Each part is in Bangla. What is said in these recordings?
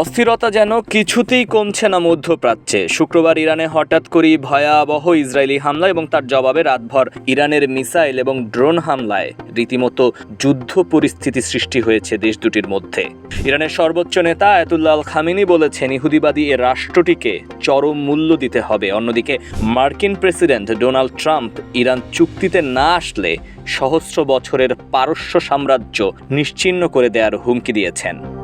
অস্থিরতা যেন কিছুতেই কমছে না মধ্যপ্রাচ্যে। শুক্রবার ইরানে হঠাৎ করেই ভয়াবহ ইসরায়েলি হামলা এবং তার জবাবে রাতভর ইরানের মিসাইল এবং ড্রোন হামলায় রীতিমতো যুদ্ধ পরিস্থিতি সৃষ্টি হয়েছে দেশ দুটির মধ্যে। ইরানের সর্বোচ্চ নেতা আয়াতুল্লাহ আল খামিনি বলেছেন, ইহুদিবাদী এ রাষ্ট্রটিকে চরম মূল্য দিতে হবে। অন্যদিকে, মার্কিন প্রেসিডেন্ট ডোনাল্ড ট্রাম্প ইরান চুক্তিতে না আসলে সহস্র বছরের পারস্য সাম্রাজ্য নিশ্চিহ্ন করে দেওয়ার হুমকি দিয়েছেন।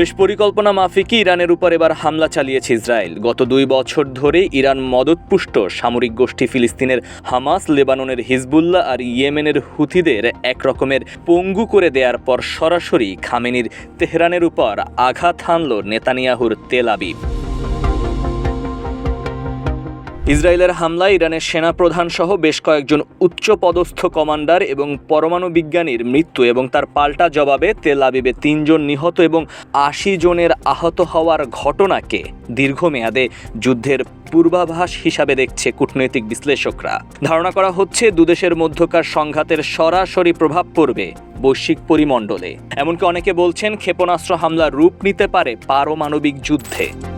বেশ পরিকল্পনা মাফিকই ইরানের উপর এবার হামলা চালিয়েছে ইসরায়েল। গত দুই বছর ধরে ইরান মদতপুষ্ট সামরিক গোষ্ঠী ফিলিস্তিনের হামাস, লেবাননের হিজবুল্লাহ আর ইয়েমেনের হুথিদের একরকমের পঙ্গু করে দেওয়ার পর সরাসরি খামেনির তেহরানের উপর আঘাত হানল নেতানিয়াহুর তেল আবিব। ইসরায়েলের হামলায় ইরানের সেনাপ্রধান সহ বেশ কয়েকজন উচ্চপদস্থ কমান্ডার এবং পরমাণু বিজ্ঞানীর মৃত্যু এবং তার পাল্টা জবাবে তেল আবিবে তিনজন নিহত এবং আশি জনের আহত হওয়ার ঘটনাকে দীর্ঘমেয়াদে যুদ্ধের পূর্বাভাস হিসাবে দেখছে কূটনৈতিক বিশ্লেষকরা। ধারণা করা হচ্ছে দুদেশের মধ্যকার সংঘাতের সরাসরি প্রভাব পড়বে বৈশ্বিক পরিমণ্ডলে। এমনকি অনেকে বলছেন ক্ষেপণাস্ত্র হামলা রূপ নিতে পারে পারমাণবিক যুদ্ধে।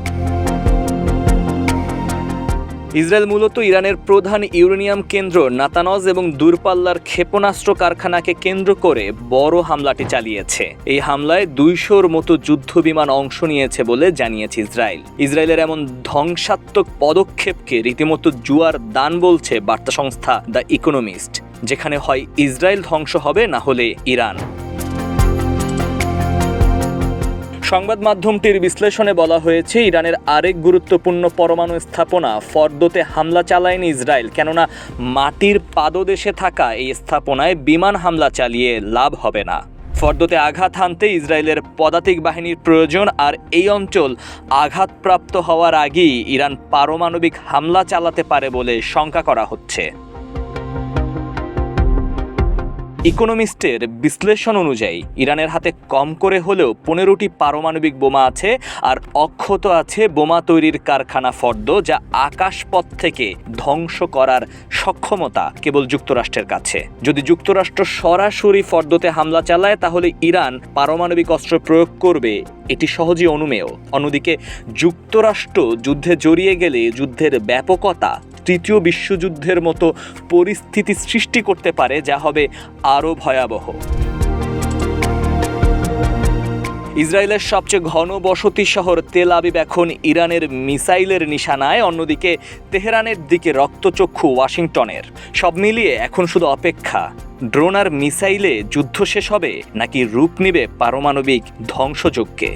ইসরায়েল মূলত ইরানের প্রধান ইউরেনিয়াম কেন্দ্র নাতানজ এবং দূরপাল্লার ক্ষেপণাস্ত্র কারখানাকে কেন্দ্র করে বড় হামলাটি চালিয়েছে। এই হামলায় দুইশোর মতো যুদ্ধ বিমান অংশ নিয়েছে বলে জানিয়েছে ইসরায়েল। ইসরায়েলের এমন ধ্বংসাত্মক পদক্ষেপকে রীতিমতো জুয়ার দান বলছে বার্তা সংস্থা দ্য ইকোনমিস্ট, যেখানে হয় ইসরায়েল ধ্বংস হবে না হলে ইরান। সংবাদ মাধ্যমটির বিশ্লেষণে বলা হয়েছে, ইরানের আরেক গুরুত্বপূর্ণ পরমাণু স্থাপনা ফর্দতে হামলা চালায়নি ইসরায়েল, কেননা মাটির পাদদেশে থাকা এই স্থাপনায় বিমান হামলা চালিয়ে লাভ হবে না। ফর্দতে আঘাত হানতে ইসরায়েলের পদাতিক বাহিনীর প্রয়োজন, আর এই অঞ্চল আঘাতপ্রাপ্ত হওয়ার আগেই ইরান পারমাণবিক হামলা চালাতে পারে বলে শঙ্কা করা হচ্ছে। ইকোনমিস্টের বিশ্লেষণ অনুযায়ী ইরানের হাতে কম করে হলেও পনেরোটি পারমাণবিক বোমা আছে আর অক্ষত আছে বোমা তৈরির কারখানা ফর্দ যা আকাশপথ থেকে ধ্বংস করার সক্ষমতা কেবল যুক্তরাষ্ট্রের কাছে। যদি যুক্তরাষ্ট্র সরাসরি ফর্দতে হামলা চালায়, তাহলে ইরান পারমাণবিক অস্ত্র প্রয়োগ করবে এটি সহজেই অনুমেয়। অন্যদিকে, যুক্তরাষ্ট্র যুদ্ধে জড়িয়ে গেলে যুদ্ধের ব্যাপকতা তৃতীয় বিশ্বযুদ্ধের মতো পরিস্থিতি সৃষ্টি করতে পারে, যা হবে আরও ভয়াবহ। ইসরায়েলের সবচেয়ে ঘন বসতি শহর তেল আবিব এখন ইরানের মিসাইলের নিশানায়, অন্যদিকে তেহরানের দিকে রক্তচক্ষু ওয়াশিংটনের। সব মিলিয়ে এখন শুধু অপেক্ষা। ড্রোন আর মিসাইলে যুদ্ধ শেষ হবে, নাকি রূপ নিবে পারমাণবিক ধ্বংসযজ্ঞে?